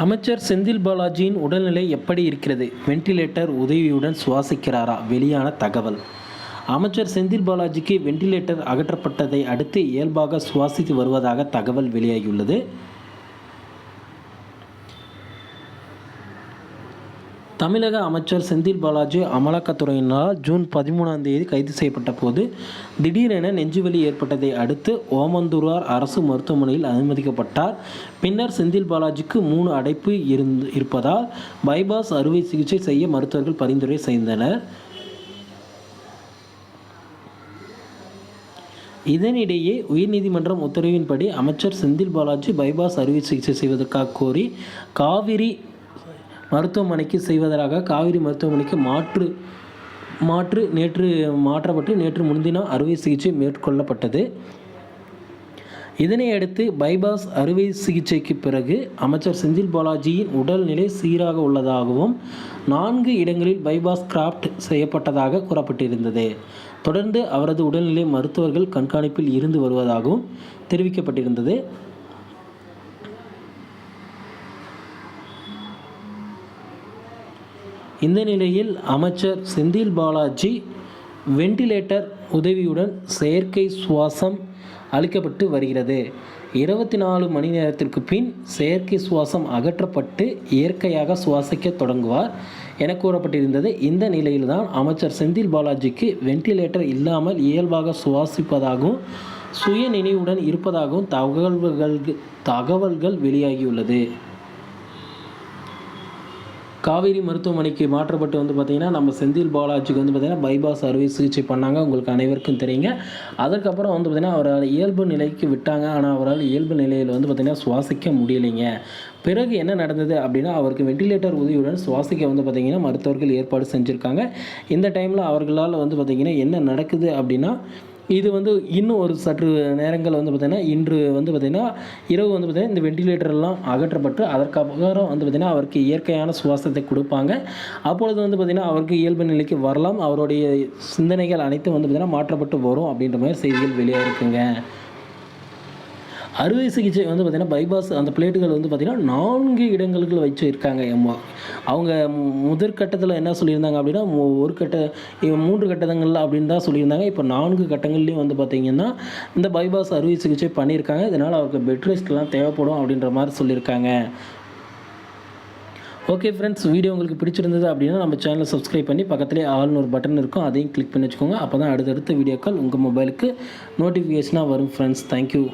அமைச்சர் செந்தில் பாலாஜியின் உடல்நிலை எப்படி இருக்கிறது? வென்டிலேட்டர் உதவியுடன் சுவாசிக்கிறாரா? வெளியான தகவல். அமைச்சர் செந்தில் பாலாஜிக்கு வென்டிலேட்டர் அகற்றப்பட்டதை அடுத்து இயல்பாக சுவாசித்து வருவதாக தகவல் வெளியாகியுள்ளது. தமிழக அமைச்சர் செந்தில் பாலாஜி அமலாக்கத்துறையினால் ஜூன் பதிமூணாம் தேதி கைது செய்யப்பட்ட போது திடீரென நெஞ்சுவலி ஏற்பட்டதை அடுத்து ஓமந்தூரார் அரசு மருத்துவமனையில் அனுமதிக்கப்பட்டார். பின்னர் செந்தில் பாலாஜிக்கு மூணு அடைப்பு இருந்து இருப்பதால் பைபாஸ் அறுவை சிகிச்சை செய்ய மருத்துவர்கள் பரிந்துரை செய்தனர். இதனிடையே உயர்நீதிமன்றம் உத்தரவின்படி அமைச்சர் செந்தில் பாலாஜி பைபாஸ் அறுவை சிகிச்சை செய்வதற்காக கோரி காவிரி மருத்துவமனைக்கு செய்வதற்காக காவிரி மருத்துவமனைக்கு மாற்று மாற்று நேற்று மாற்றப்பட்டு நேற்று முன்தினம் அறுவை சிகிச்சை மேற்கொள்ளப்பட்டது. இதனையடுத்து பைபாஸ் அறுவை சிகிச்சைக்கு பிறகு அமைச்சர் செந்தில் பாலாஜியின் உடல்நிலை சீராக உள்ளதாகவும் நான்கு இடங்களில் பைபாஸ் கிராஃப்ட் செய்யப்பட்டதாக கூறப்பட்டிருந்தது. தொடர்ந்து அவரது உடல்நிலை மருத்துவர்கள் கண்காணிப்பில் இருந்து வருவதாகவும் தெரிவிக்கப்பட்டிருந்தது. இந்த நிலையில் அமைச்சர் செந்தில் பாலாஜி வெண்டிலேட்டர் உதவியுடன் செயற்கை சுவாசம் அளிக்கப்பட்டு வருகிறது. இருபத்தி நாலு மணி நேரத்திற்கு பின் செயற்கை சுவாசம் அகற்றப்பட்டு இயற்கையாக சுவாசிக்க தொடங்குவார் என கூறப்பட்டிருந்தது. இந்த நிலையில்தான் அமைச்சர் செந்தில் பாலாஜிக்கு வெண்டிலேட்டர் இல்லாமல் இயல்பாக சுவாசிப்பதாகவும் சுய நினைவுடன் இருப்பதாகவும் தகவல்கள் தகவல்கள் வெளியாகியுள்ளது. காவேரி மருத்துவமனைக்கு மாற்றப்பட்டு வந்து பார்த்திங்கன்னா நம்ம செந்தில் பாலாஜிக்கு வந்து பார்த்திங்கன்னா பைபாஸ் அறுவை சிகிச்சை பண்ணாங்க. உங்களுக்கு அனைவருக்கும் தெரியுங்க. அதுக்கப்புறம் வந்து பார்த்திங்கன்னா அவரால் இயல்பு நிலைக்கு விட்டாங்க. ஆனால் அவரால் இயல்பு நிலையில் வந்து பார்த்திங்கன்னா சுவாசிக்க முடியலைங்க. பிறகு என்ன நடந்தது அப்படின்னா அவருக்கு வெண்டிலேட்டர் உதவியுடன் சுவாசிக்க வந்து பார்த்திங்கன்னா மருத்துவர்கள் ஏற்பாடு செஞ்சுருக்காங்க. இந்த டைமில் அவர்களால் வந்து பார்த்திங்கன்னா என்ன நடக்குது அப்படின்னா இது வந்து இன்னும் ஒரு சற்று நேரங்கள் வந்து பார்த்திங்கன்னா இன்று வந்து பார்த்திங்கன்னா இரவு வந்து பார்த்திங்கன்னா இந்த வெண்டிலேட்டர் எல்லாம் அகற்றப்பட்டு அதற்கப்புறம் வந்து பார்த்திங்கன்னா அவருக்கு இயற்கையான சுவாசத்தை கொடுப்பாங்க. அப்பொழுது வந்து பார்த்திங்கன்னா அவருக்கு இயல்பு நிலைக்கு வரலாம். அவருடைய சிந்தனைகள் அனைத்தும் வந்து பார்த்திங்கன்னா மாற்றப்பட்டு வரும் அப்படின்ற மாதிரி செய்திகள் வெளியாக இருக்குங்க அறுவை சிகிச்சை வந்து பார்த்திங்கன்னா பைபாஸ் அந்த பிளேட்டுகள் வந்து பார்த்திங்கன்னா நான்கு இடங்களுக்கு வச்சு இருக்காங்க எம்மா அவங்க முதற்கட்டத்தில் என்ன சொல்லியிருந்தாங்க அப்படின்னா ஒரு கட்ட மூன்று கட்டங்களில் அப்படின்னு தான் சொல்லியிருந்தாங்க. இப்போ நான்கு கட்டங்கள்லேயும் வந்து பார்த்திங்கன்னா இந்த பைபாஸ் அறுவை சிகிச்சை பண்ணியிருக்காங்க. இதனால் அவருக்கு பெட் ரெஸ்ட்லாம் தேவைப்படும் அப்படின்ற மாதிரி சொல்லியிருக்காங்க. ஓகே ஃப்ரெண்ட்ஸ் வீடியோ உங்களுக்கு பிடிச்சிருந்தது அப்படின்னா நம்ம சேனலை சப்ஸ்கிரைப் பண்ணி பக்கத்துலேயே ஆள்னு ஒரு பட்டன் இருக்கும். அதையும் கிளிக் பண்ணி வச்சுக்கோங்க. அப்போ தான் அடுத்தடுத்த வீடியோக்கள் உங்கள் மொபைலுக்கு நோட்டிஃபிகேஷனாக வரும் ஃப்ரெண்ட்ஸ் தேங்க்யூ